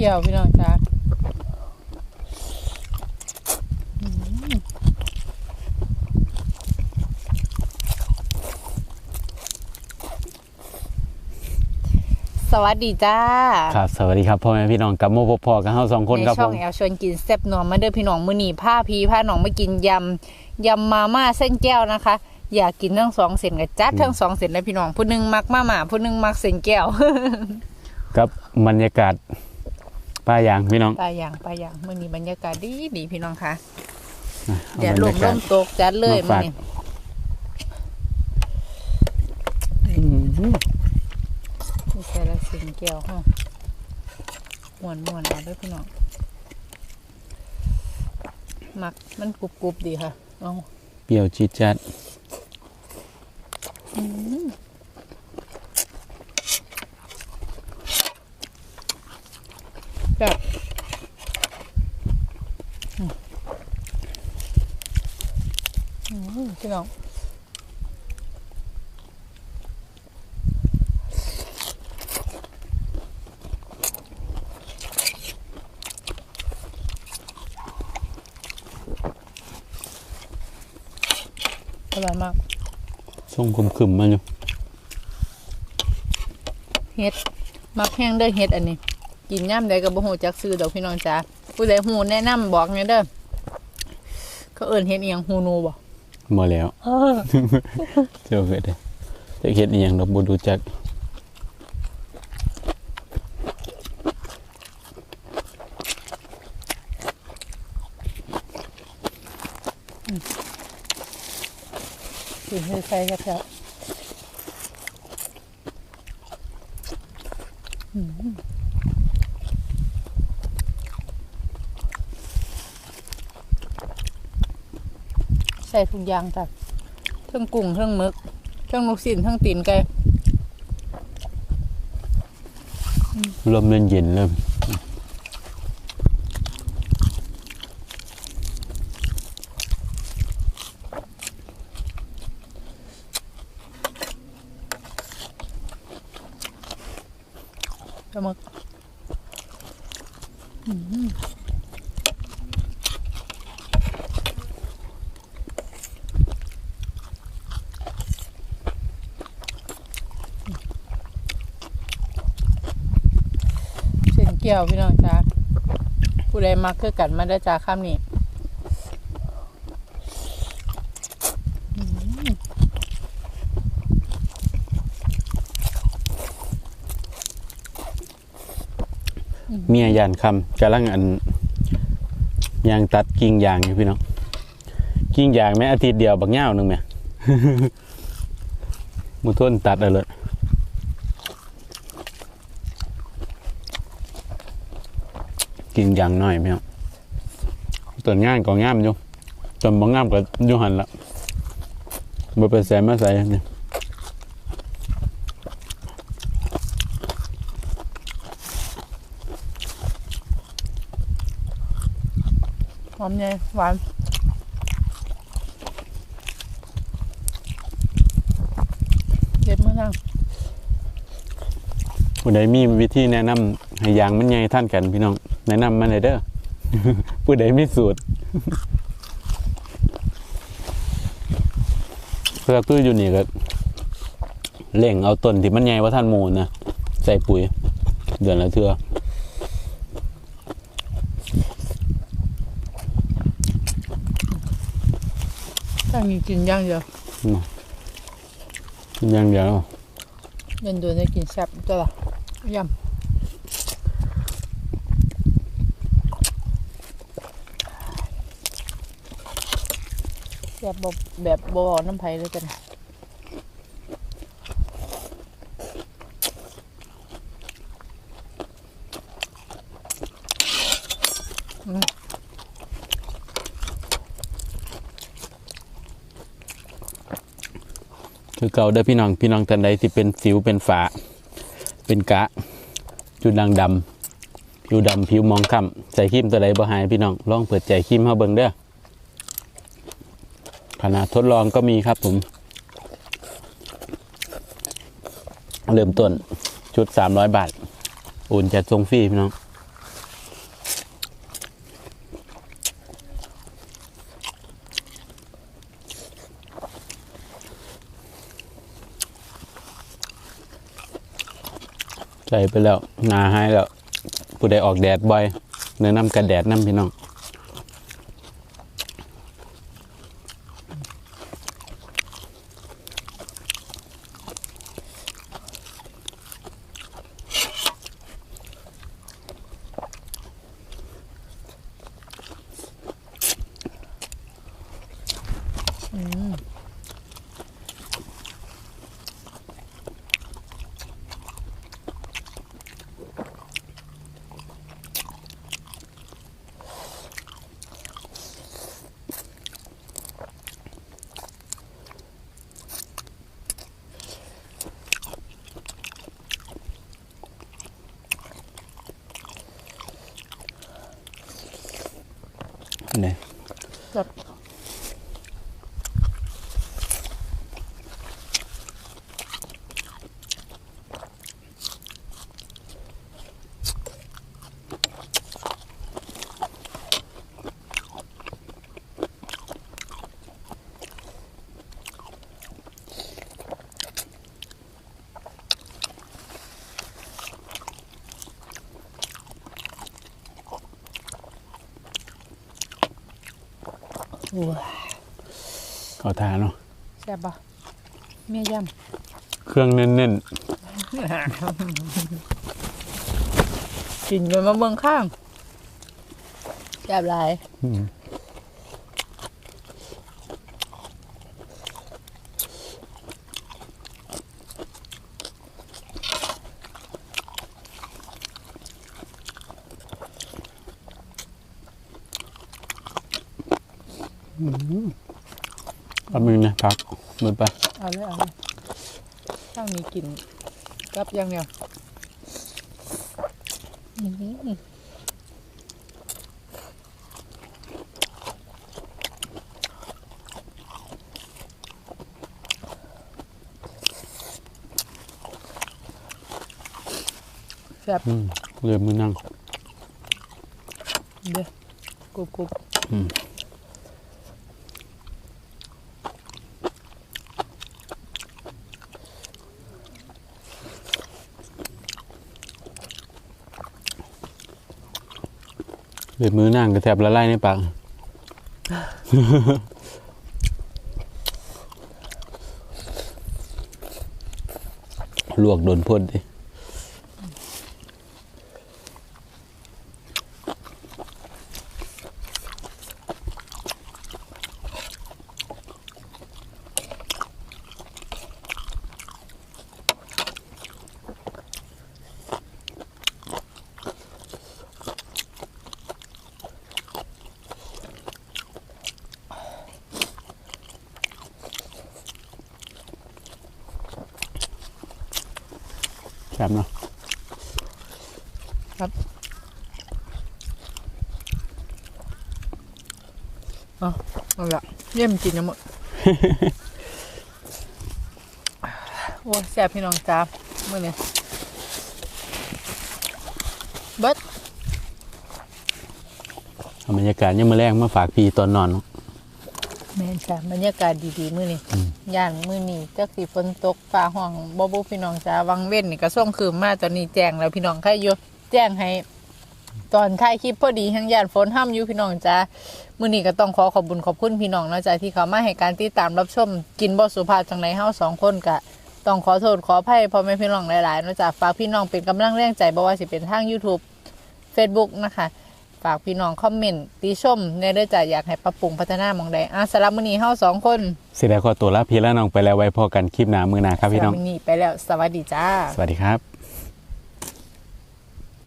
เกี่ยวพี่น้องจ้าอืมสวัสดีจ้า ครับสวัสดีครับพ่อแม่พี่น้องกับโมพบพอกับเฮาสองคนในครับช่ผองมแอลชวนกินแซ่บนัวมาเด้อพี่น้องมื้อนี้ผ้าพีผ้าหนองมากินยำยำมาม่าเส้นแก้วนะคะ อยากกินทั้งสองเส้นกับจัดทั้งสองเส้นเลยพี่น้องผู้หนึงมักมาม่าผู้หนึงมักเส้นแก้วกับบรรยากาศ ป้ายางพี่น้องปลาอย่างปลาอย่างมื้อนี้บรรยากาศดีดีพี่น้องค่ะอาเดี๋ยวลบรมรลยากาศมตกจัดเลยมามื้อฝากนี้อืมนี่ใส่ละเส้นแก้วฮะม่วนม่วนเอาเด้อพี่น้องมักมันกรุบกรุบดีค่ะเอาเปรี้ยวจี๊ดจัด แบบอืมอืมพี่น้องอร่อยมากส่งคุมขึมๆมาอยู่เฮ็ดมักแห้งเด้อเฮ็ดอันนี้ กินย่ำใดก็บ่ฮู้จักซื้อดอกพี่น้องจ้าผู้ใดฮู้แนะนำบอกแหน่เด้อเขาเอิ้นเฮ็ดอีหยังฮูนูบ่มาแล้วเจ้าเกิดเด้อจะเฮ็ดอีหยังดอกบ่รู้จักสิเฮ็ดใส่แซ่บๆอืม ใส่ทุกอย่างจ้ะเทั้งกุ้งเทั้งหมึกเทั้งลูกชิ้นเทั้งตีนไก่ลมเย็นๆเริ่มปลาหมึก เที่ยวพี่น้องจ้าผู้ใดมักคือกันมาได้จ้าข้ามนี้เมียยานคำกำลังอันยางตัดกิ่งยางอยู่พี่น้องกิ่งยางแม่อาทิตย์เดียวบักเหย้าหนึ่งแม่มือต้นตัดเลย กิ่งยางน้อยพี่น้องต้นงานก็งามอยู่จนบ่งามก็อยู่หันละบ่เป็นแสนมาใส่เนี่ยหอมใหญ่หวานเด็ดมากนั่งผู้ใดมีวิธีแนะนำให้ยางมันใหญ่ท่านกันพี่น้อง แนะนำมาเลยเด้อผู้ใดมีสูตรเพื่อคืออยู่นี่ก็เล่งเอาต้นที่มันใหญ่ว่าท่านหมูลนะใส่ปุ๋ย เดือนละเทื่อตั้งนี้กินอย่างเดียวอย่างเดียวเดินเดินได้กินแซ่บจ้ะล่ะยำ ซ่บบบแบบบอน้ำไผ่เลยกันคือเก่าเด้อพี่น้องพี่น้องท่านใดที่เป็นสิวเป็นฝา เป็นกะ จุดด่างดำผิวดำผิวมองคำใส่ครีมตัวใดบ่หายพี่น้องลองเปิดใจครีมเฮาเบิ่งเด้อ ขนาดทดลองก็มีครับผม เริ่มต้นชุดสามร้อยบาท อุ่นจะดทรงฟรีพี่น้องใส่ไปแล้วนาให้แล้ว ผู้ใดออกแดดบ่อยเนื้อน้ำกระแดดน้ำพี่น้อง ขาทาเนาะแซ่บปะเมียยเครื่องเน้นำกินกันมาเบิ่งข้างแซ่บหลายๆอืม เอามือนะพักมือไปเอาเลยเอาเลยข้างนี้กินกับอย่างเดียวอื้อหือแซ่บอืมเรือมือนั่งเด้อกุบกุบอืม เดือมือนั่งกระแทบละลายในปากลวกโดนพ่นดิ แซ่บเนาะเอาเอาละเยี่ยมกินยังหมดโอ้ยแซ่บพี่น้องจ้าเมื่อนี้เบิดเอาบรรยากาศยังมาแรงมาฝากพี่ตอนนอนเนาะ แม่นจ้าบรรยากาศดีๆมื้อนี้ย่านมื้อนี้จักสิฝนตกฟ้าห้องบ่บ่พี่น้องจ้าวังเว้นนี่ก็ส่งคืนมาตอนนี้แจ้งแล้วพี่น้องใครอยู่แจ้งให้ ตอนถ่ายคลิปพอดีทั้งย่านฝนห้ามอยู่พี่น้องจ้ามื้อนี้ก็ต้องขอขอบคุญขอบคุณพี่น้องเนาะจ้าที่เขามาให้การติดตามรับชมกินบ่สุภาพจังไดเฮาสองคนก็ต้องขอโทษขออภัยพ่อแม่พี่น้องหลายๆเนาะจ้าฝากพี่น้องเป็นกำลังแรงใจบ่ว่าสิเป็นทาง YouTube Facebook นะคะ ฝากพี่น้องคอมเมนต์ติชมในเด้อจ้าอยากให้ปรับปรุงพัฒนาหมองใดอะสำหรับมื้อนี้เฮาสองคนเสียดายขอตัวลาพี่และน้องไปแล้วไว้พอกันคลิปหน้ามือหนาครับพี่น้องสำหรับมื้อนี้ไปแล้วสวัสดีจ้า สวัสดีครับ